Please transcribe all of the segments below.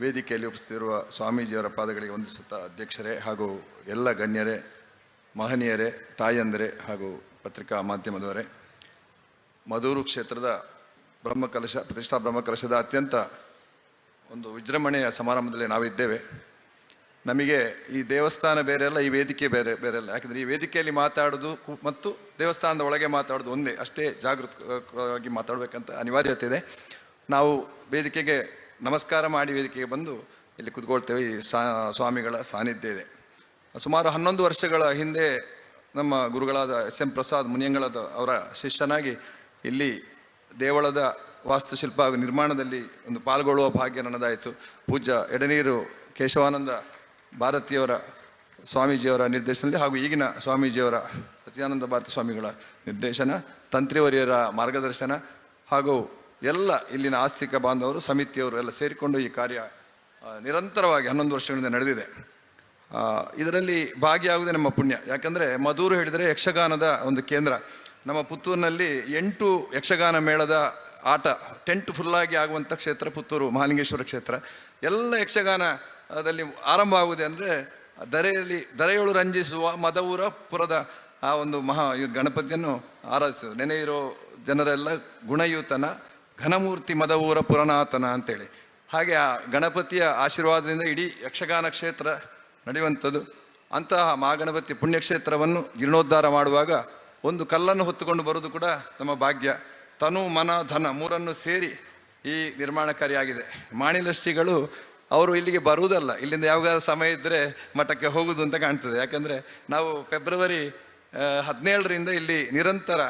ವೇದಿಕೆಯಲ್ಲಿ ಉಪಸ್ಥಿತಿರುವ ಸ್ವಾಮೀಜಿಯವರ ಪಾದಗಳಿಗೆ ವಂದಿಸುತ್ತಾ ಅಧ್ಯಕ್ಷರೇ ಹಾಗೂ ಎಲ್ಲ ಗಣ್ಯರೇ, ಮಹನೀಯರೇ, ತಾಯಂದರೆ ಹಾಗೂ ಪತ್ರಿಕಾ ಮಾಧ್ಯಮದವರೇ ಮಧೂರು ಕ್ಷೇತ್ರದ ಬ್ರಹ್ಮಕಲಶ ಪ್ರತಿಷ್ಠಾ ಬ್ರಹ್ಮಕಲಶದ ಅತ್ಯಂತ ಒಂದು ವಿಜೃಂಭಣೆಯ ಸಮಾರಂಭದಲ್ಲಿ ನಾವಿದ್ದೇವೆ. ನಮಗೆ ಈ ದೇವಸ್ಥಾನ ಬೇರೆ ಅಲ್ಲ, ಈ ವೇದಿಕೆ ಬೇರೆ ಬೇರೆ ಅಲ್ಲ. ಯಾಕಂದರೆ ಈ ವೇದಿಕೆಯಲ್ಲಿ ಮಾತಾಡೋದು ಮತ್ತು ದೇವಸ್ಥಾನದ ಒಳಗೆ ಮಾತಾಡೋದು ಒಂದೇ. ಅಷ್ಟೇ ಜಾಗೃತವಾಗಿ ಮಾತಾಡಬೇಕಂತ ಅನಿವಾರ್ಯತೆ ಇದೆ. ನಾವು ವೇದಿಕೆಗೆ ನಮಸ್ಕಾರ ಮಾಡಿ ವೇದಿಕೆಗೆ ಬಂದು ಇಲ್ಲಿ ಕುತ್ಕೊಳ್ತೇವೆ. ಈ ಸ್ವಾಮಿಗಳ ಸಾನ್ನಿಧ್ಯ ಇದೆ. ಸುಮಾರು ಹನ್ನೊಂದು ವರ್ಷಗಳ ಹಿಂದೆ ನಮ್ಮ ಗುರುಗಳಾದ ಎಸ್ ಎಂ ಪ್ರಸಾದ್ ಮುನಿಯಂಗಳದ ಅವರ ಶಿಷ್ಯನಾಗಿ ಇಲ್ಲಿ ದೇವಳದ ವಾಸ್ತುಶಿಲ್ಪ ಹಾಗೂ ನಿರ್ಮಾಣದಲ್ಲಿ ಒಂದು ಪಾಲ್ಗೊಳ್ಳುವ ಭಾಗ್ಯ ನನ್ನದಾಯಿತು ಪೂಜ್ಯ ಎಡನೀರು ಕೇಶವಾನಂದ ಭಾರತಿಯವರ ಸ್ವಾಮೀಜಿಯವರ ನಿರ್ದೇಶನದಲ್ಲಿ ಹಾಗೂ ಈಗಿನ ಸ್ವಾಮೀಜಿಯವರ ಸತ್ಯಾನಂದ ಭಾರತಿ ಸ್ವಾಮಿಗಳ ನಿರ್ದೇಶನ, ತಂತ್ರಿವರಿಯರ ಮಾರ್ಗದರ್ಶನ ಹಾಗೂ ಎಲ್ಲ ಇಲ್ಲಿನ ಆಸ್ತಿಕ ಬಾಂಧವರು, ಸಮಿತಿಯವರು ಎಲ್ಲ ಸೇರಿಕೊಂಡು ಈ ಕಾರ್ಯ ನಿರಂತರವಾಗಿ ಹನ್ನೊಂದು ವರ್ಷಗಳಿಂದ ನಡೆದಿದೆ. ಇದರಲ್ಲಿ ಭಾಗಿಯಾಗುವುದೇ ನಮ್ಮ ಪುಣ್ಯ. ಯಾಕಂದರೆ ಮಧೂರು ಹೇಳಿದರೆ ಯಕ್ಷಗಾನದ ಒಂದು ಕೇಂದ್ರ. ನಮ್ಮ ಪುತ್ತೂರಿನಲ್ಲಿ ಎಂಟು ಯಕ್ಷಗಾನ ಮೇಳದ ಆಟ, ಟೆಂಟ್ ಫುಲ್ಲಾಗಿ ಆಗುವಂಥ ಕ್ಷೇತ್ರ ಪುತ್ತೂರು, ಮಹಾಲಿಂಗೇಶ್ವರ ಕ್ಷೇತ್ರ. ಎಲ್ಲ ಯಕ್ಷಗಾನದಲ್ಲಿ ಆರಂಭ ಆಗುವುದೇ ಅಂದರೆ ದರೆಯಲ್ಲಿ, ದರೆಯೊಳು ರಂಜಿಸುವ ಮದವೂರ ಪುರದ ಆ ಒಂದು ಮಹಾ ಗಣಪತಿಯನ್ನು ಆರಾಧಿಸೋದು ನೆನೆ ಇರೋ ಜನರೆಲ್ಲ ಗುಣಯೂತನ ಘನಮೂರ್ತಿ ಮದವೂರ ಪುರನಾಥನ ಅಂತೇಳಿ. ಹಾಗೆ ಆ ಗಣಪತಿಯ ಆಶೀರ್ವಾದದಿಂದ ಇಡೀ ಯಕ್ಷಗಾನ ಕ್ಷೇತ್ರ ನಡೆಯುವಂಥದ್ದು. ಅಂತಹ ಮಹಾಗಣಪತಿ ಪುಣ್ಯಕ್ಷೇತ್ರವನ್ನು ಜೀರ್ಣೋದ್ಧಾರ ಮಾಡುವಾಗ ಒಂದು ಕಲ್ಲನ್ನು ಹೊತ್ತುಕೊಂಡು ಬರೋದು ಕೂಡ ನಮ್ಮ ಭಾಗ್ಯ. ತನು, ಮನ, ಧನ ಮೂರನ್ನು ಸೇರಿ ಈ ನಿರ್ಮಾಣ ಮಾಣಿಲಶ್ರೀಗಳು ಮಾಣಿಲ ಶ್ರೀಗಳು ಅವರು ಇಲ್ಲಿಗೆ ಬರುವುದಲ್ಲ. ಇಲ್ಲಿಂದ ಯಾವಾಗ ಸಮಯ ಇದ್ದರೆ ಮಠಕ್ಕೆ ಹೋಗುವುದು ಅಂತ ಕಾಣ್ತದೆ. ಯಾಕಂದರೆ ನಾವು ಫೆಬ್ರವರಿ ಹದಿನೇಳರಿಂದ ಇಲ್ಲಿ ನಿರಂತರ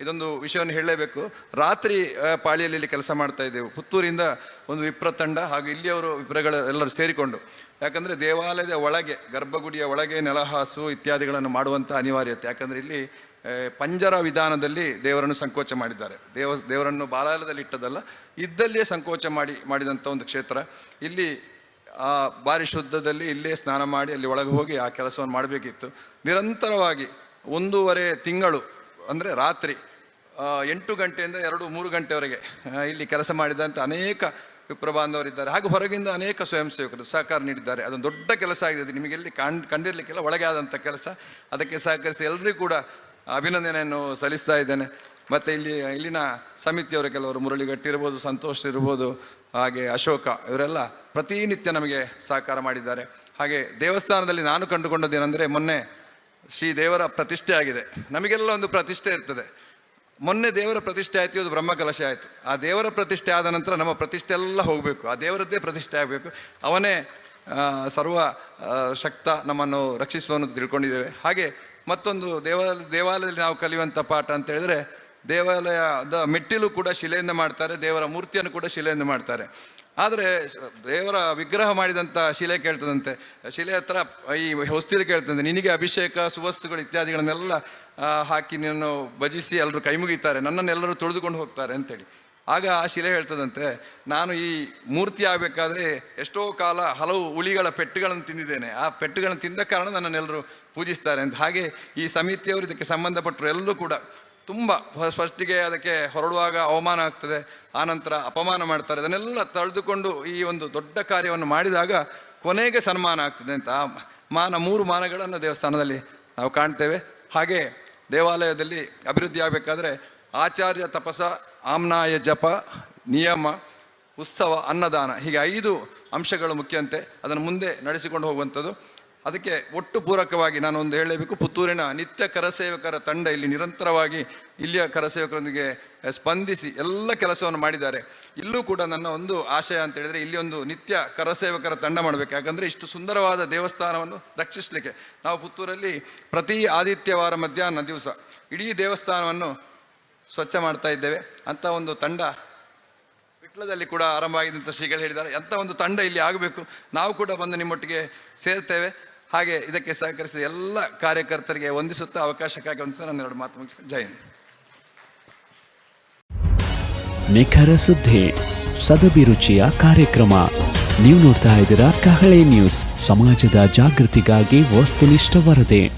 ಇದೊಂದು ವಿಷಯವನ್ನು ಹೇಳಲೇಬೇಕು. ರಾತ್ರಿ ಪಾಳಿಯಲ್ಲಿ ಕೆಲಸ ಮಾಡ್ತಾ ಇದ್ದೆವು. ಪುತ್ತೂರಿಂದ ಒಂದು ವಿಪ್ರ ತಂಡ ಹಾಗೂ ಇಲ್ಲಿಯವರು ವಿಪ್ರಗಳು ಎಲ್ಲರೂ ಸೇರಿಕೊಂಡು. ಯಾಕಂದರೆ ದೇವಾಲಯದ ಒಳಗೆ, ಗರ್ಭಗುಡಿಯ ಒಳಗೆ ನೆಲಹಾಸು ಇತ್ಯಾದಿಗಳನ್ನು ಮಾಡುವಂಥ ಅನಿವಾರ್ಯತೆ. ಯಾಕಂದರೆ ಇಲ್ಲಿ ಪಂಜರ ವಿಧಾನದಲ್ಲಿ ದೇವರನ್ನು ಸಂಕೋಚ ಮಾಡಿದ್ದಾರೆ. ದೇವ, ದೇವರನ್ನು ಬಾಲಾಲಯದಲ್ಲಿ ಇಟ್ಟದಲ್ಲ ಇದ್ದಲ್ಲಿಯೇ ಸಂಕೋಚ ಮಾಡಿ, ಮಾಡಿದಂಥ ಒಂದು ಕ್ಷೇತ್ರ. ಇಲ್ಲಿ, ಆ ಬಾರಿ ಶುದ್ಧದಲ್ಲಿ ಇಲ್ಲೇ ಸ್ನಾನ ಮಾಡಿ ಅಲ್ಲಿ ಒಳಗೆ ಹೋಗಿ ಆ ಕೆಲಸವನ್ನು ಮಾಡಬೇಕಿತ್ತು. ನಿರಂತರವಾಗಿ ಒಂದೂವರೆ ತಿಂಗಳು ಅಂದರೆ ರಾತ್ರಿ ಎಂಟು ಗಂಟೆಯಿಂದ ಎರಡು ಮೂರು ಗಂಟೆವರೆಗೆ ಇಲ್ಲಿ ಕೆಲಸ ಮಾಡಿದಂಥ ಅನೇಕ ವಿಪ್ರ ಬಾಂಧವರಿದ್ದಾರೆ ಹಾಗೂ ಹೊರಗಿಂದ ಅನೇಕ ಸ್ವಯಂ ಸೇವಕರು ಸಹಕಾರ ನೀಡಿದ್ದಾರೆ. ಅದೊಂದು ದೊಡ್ಡ ಕೆಲಸ ಆಗಿದೆ. ಅದು ನಿಮಗೆಲ್ಲಿ ಕಾಣ್, ಕಂಡಿರಲಿಕ್ಕೆಲ್ಲ, ಒಳಗೆ ಆದಂಥ ಕೆಲಸ. ಅದಕ್ಕೆ ಸಹಕರಿಸಿ ಎಲ್ಲರಿಗೂ ಕೂಡ ಅಭಿನಂದನೆಯನ್ನು ಸಲ್ಲಿಸ್ತಾ ಇದ್ದೇನೆ. ಮತ್ತು ಇಲ್ಲಿ, ಇಲ್ಲಿನ ಸಮಿತಿಯವರು ಕೆಲವರು, ಮುರಳಿಗಟ್ಟಿ ಇರ್ಬೋದು, ಸಂತೋಷ್ ಇರ್ಬೋದು, ಹಾಗೆ ಅಶೋಕ, ಇವರೆಲ್ಲ ಪ್ರತಿನಿತ್ಯ ನಮಗೆ ಸಹಕಾರ ಮಾಡಿದ್ದಾರೆ. ಹಾಗೆ ದೇವಸ್ಥಾನದಲ್ಲಿ ನಾನು ಕಂಡುಕೊಂಡದ್ದೇನೆಂದರೆ ಮೊನ್ನೆ ಶ್ರೀ ದೇವರ ಪ್ರತಿಷ್ಠೆ ಆಗಿದೆ. ನಮಗೆಲ್ಲ ಒಂದು ಪ್ರತಿಷ್ಠೆ ಇರ್ತದೆ. ಮೊನ್ನೆ ದೇವರ ಪ್ರತಿಷ್ಠೆ ಆಯಿತು, ಅದು ಬ್ರಹ್ಮಕಲಶ ಆಯಿತು. ಆ ದೇವರ ಪ್ರತಿಷ್ಠೆ ಆದ ನಂತರ ನಮ್ಮ ಪ್ರತಿಷ್ಠೆ ಎಲ್ಲ ಹೋಗಬೇಕು. ಆ ದೇವರದ್ದೇ ಪ್ರತಿಷ್ಠೆ ಆಗಬೇಕು. ಅವನೇ ಸರ್ವ ಶಕ್ತ ನಮ್ಮನ್ನು ರಕ್ಷಿಸುವನು ತಿಳ್ಕೊಂಡಿದ್ದೇವೆ. ಹಾಗೆ ಮತ್ತೊಂದು ದೇವಾಲಯ ದೇವಾಲಯದಲ್ಲಿ ನಾವು ಕಲಿಯುವಂಥ ಪಾಠ ಅಂತ ಹೇಳಿದ್ರೆ, ದೇವಾಲಯದ ಮೆಟ್ಟಿಲು ಕೂಡ ಶಿಲೆಯಿಂದ ಮಾಡ್ತಾರೆ, ದೇವರ ಮೂರ್ತಿಯನ್ನು ಕೂಡ ಶಿಲೆಯಿಂದ ಮಾಡ್ತಾರೆ. ಆದರೆ ದೇವರ ವಿಗ್ರಹ ಮಾಡಿದಂಥ ಶಿಲೆ ಕೇಳ್ತದಂತೆ. ಶಿಲೆ ಹತ್ರ ಈ ಹೊಸ್ತಿಲು ಕೇಳ್ತದೆ ನಿನಗೆ ಅಭಿಷೇಕ, ಸುವಸ್ತುಗಳು ಇತ್ಯಾದಿಗಳನ್ನೆಲ್ಲ ಹಾಕಿ ನಿನ್ನನ್ನು ಭಜಿಸಿ ಎಲ್ಲರೂ ಕೈ ಮುಗಿತಾರೆ, ನನ್ನನ್ನೆಲ್ಲರೂ ತೊಳೆದುಕೊಂಡು ಹೋಗ್ತಾರೆ ಅಂತೇಳಿ. ಆಗ ಆ ಶಿಲೆ ಹೇಳ್ತದಂತೆ, ನಾನು ಈ ಮೂರ್ತಿ ಆಗಬೇಕಾದ್ರೆ ಎಷ್ಟೋ ಕಾಲ ಹಲವು ಉಳಿಗಳ ಪೆಟ್ಟುಗಳನ್ನು ತಿಂದಿದ್ದೇನೆ. ಆ ಪೆಟ್ಟುಗಳನ್ನು ತಿಂದ ಕಾರಣ ನನ್ನನ್ನೆಲ್ಲರೂ ಪೂಜಿಸ್ತಾರೆ ಅಂತ. ಹಾಗೆ ಈ ಸಮಿತಿಯವರು ಇದಕ್ಕೆ ಸಂಬಂಧಪಟ್ಟರು ಎಲ್ಲರೂ ಕೂಡ ತುಂಬ ಫಸ್ಟಿಗೆ ಅದಕ್ಕೆ ಹೊರಡುವಾಗ ಅವಮಾನ ಆಗ್ತದೆ, ಆನಂತರ ಅಪಮಾನ ಮಾಡ್ತಾರೆ. ಅದನ್ನೆಲ್ಲ ತಳೆದುಕೊಂಡು ಈ ಒಂದು ದೊಡ್ಡ ಕಾರ್ಯವನ್ನು ಮಾಡಿದಾಗ ಕೊನೆಗೆ ಸನ್ಮಾನ ಆಗ್ತದೆ ಅಂತ. ಮಾನ, ಮೂರು ಮಾನಗಳನ್ನು ದೇವಸ್ಥಾನದಲ್ಲಿ ನಾವು ಕಾಣ್ತೇವೆ. ಹಾಗೆ ದೇವಾಲಯದಲ್ಲಿ ಅಭಿವೃದ್ಧಿ ಆಗಬೇಕಾದ್ರೆ ಆಚಾರ್ಯ ತಪಸ, ಆಮ್ನಾಯ ಜಪ, ನಿಯಮ, ಉತ್ಸವ, ಅನ್ನದಾನ ಹೀಗೆ ಐದು ಅಂಶಗಳು ಮುಖ್ಯಂತೆ. ಅದನ್ನು ಮುಂದೆ ನಡೆಸಿಕೊಂಡು ಹೋಗುವಂಥದ್ದು. ಅದಕ್ಕೆ ಒಟ್ಟು ಪೂರಕವಾಗಿ ನಾನು ಒಂದು ಹೇಳಲೇಬೇಕು. ಪುತ್ತೂರಿನ ನಿತ್ಯ ಕರಸೇವಕರ ತಂಡ ಇಲ್ಲಿ ನಿರಂತರವಾಗಿ ಇಲ್ಲಿಯ ಕರಸೇವಕರೊಂದಿಗೆ ಸ್ಪಂದಿಸಿ ಎಲ್ಲ ಕೆಲಸವನ್ನು ಮಾಡಿದ್ದಾರೆ. ಇಲ್ಲೂ ಕೂಡ ನನ್ನ ಒಂದು ಆಶಯ ಅಂತ ಹೇಳಿದರೆ ಇಲ್ಲಿ ಒಂದು ನಿತ್ಯ ಕರಸೇವಕರ ತಂಡ ಮಾಡಬೇಕು. ಯಾಕಂದರೆ ಇಷ್ಟು ಸುಂದರವಾದ ದೇವಸ್ಥಾನವನ್ನು ರಕ್ಷಿಸಲಿಕ್ಕೆ ನಾವು ಪುತ್ತೂರಲ್ಲಿ ಪ್ರತಿ ಆದಿತ್ಯವಾರ ಮಧ್ಯಾಹ್ನ ದಿವಸ ಇಡೀ ದೇವಸ್ಥಾನವನ್ನು ಸ್ವಚ್ಛ ಮಾಡ್ತಾ ಇದ್ದೇವೆ. ಅಂಥ ಒಂದು ತಂಡ ವಿಟ್ಲದಲ್ಲಿ ಕೂಡ ಆರಂಭ ಆಗಿದೆ ಅಂತ ಶ್ರೀಗಳು ಹೇಳಿದ್ದಾರೆ. ಅಂಥ ಒಂದು ತಂಡ ಇಲ್ಲಿ ಆಗಬೇಕು. ನಾವು ಕೂಡ ಬಂದು ನಿಮ್ಮೊಟ್ಟಿಗೆ ಸೇರ್ತೇವೆ. ಹಾಗೆ ಇದಕ್ಕೆ ಸಹಕರಿಸಿದ ಎಲ್ಲ ಕಾರ್ಯಕರ್ತರಿಗೆ ವಂದಿಸುತ್ತಾ ಅವಕಾಶಕ್ಕಾಗಿ ಒಂದು ನನ್ನ ಎರಡು ಮಾತು ಮುಗಿಸ್ತೇನೆ. ಜೈ ಹಿಂದ್. ನಿಖರ ಸುದ್ದಿ ಸದಭಿರುಚಿಯ ಕಾರ್ಯಕ್ರಮ. ನೀವು ನೋಡ್ತಾ ಇದ್ದೀರಾ ಕಹಳೆ ನ್ಯೂಸ್. ಸಮಾಜದ ಜಾಗೃತಿಗಾಗಿ ವಸ್ತುನಿಷ್ಠ ವರದಿ.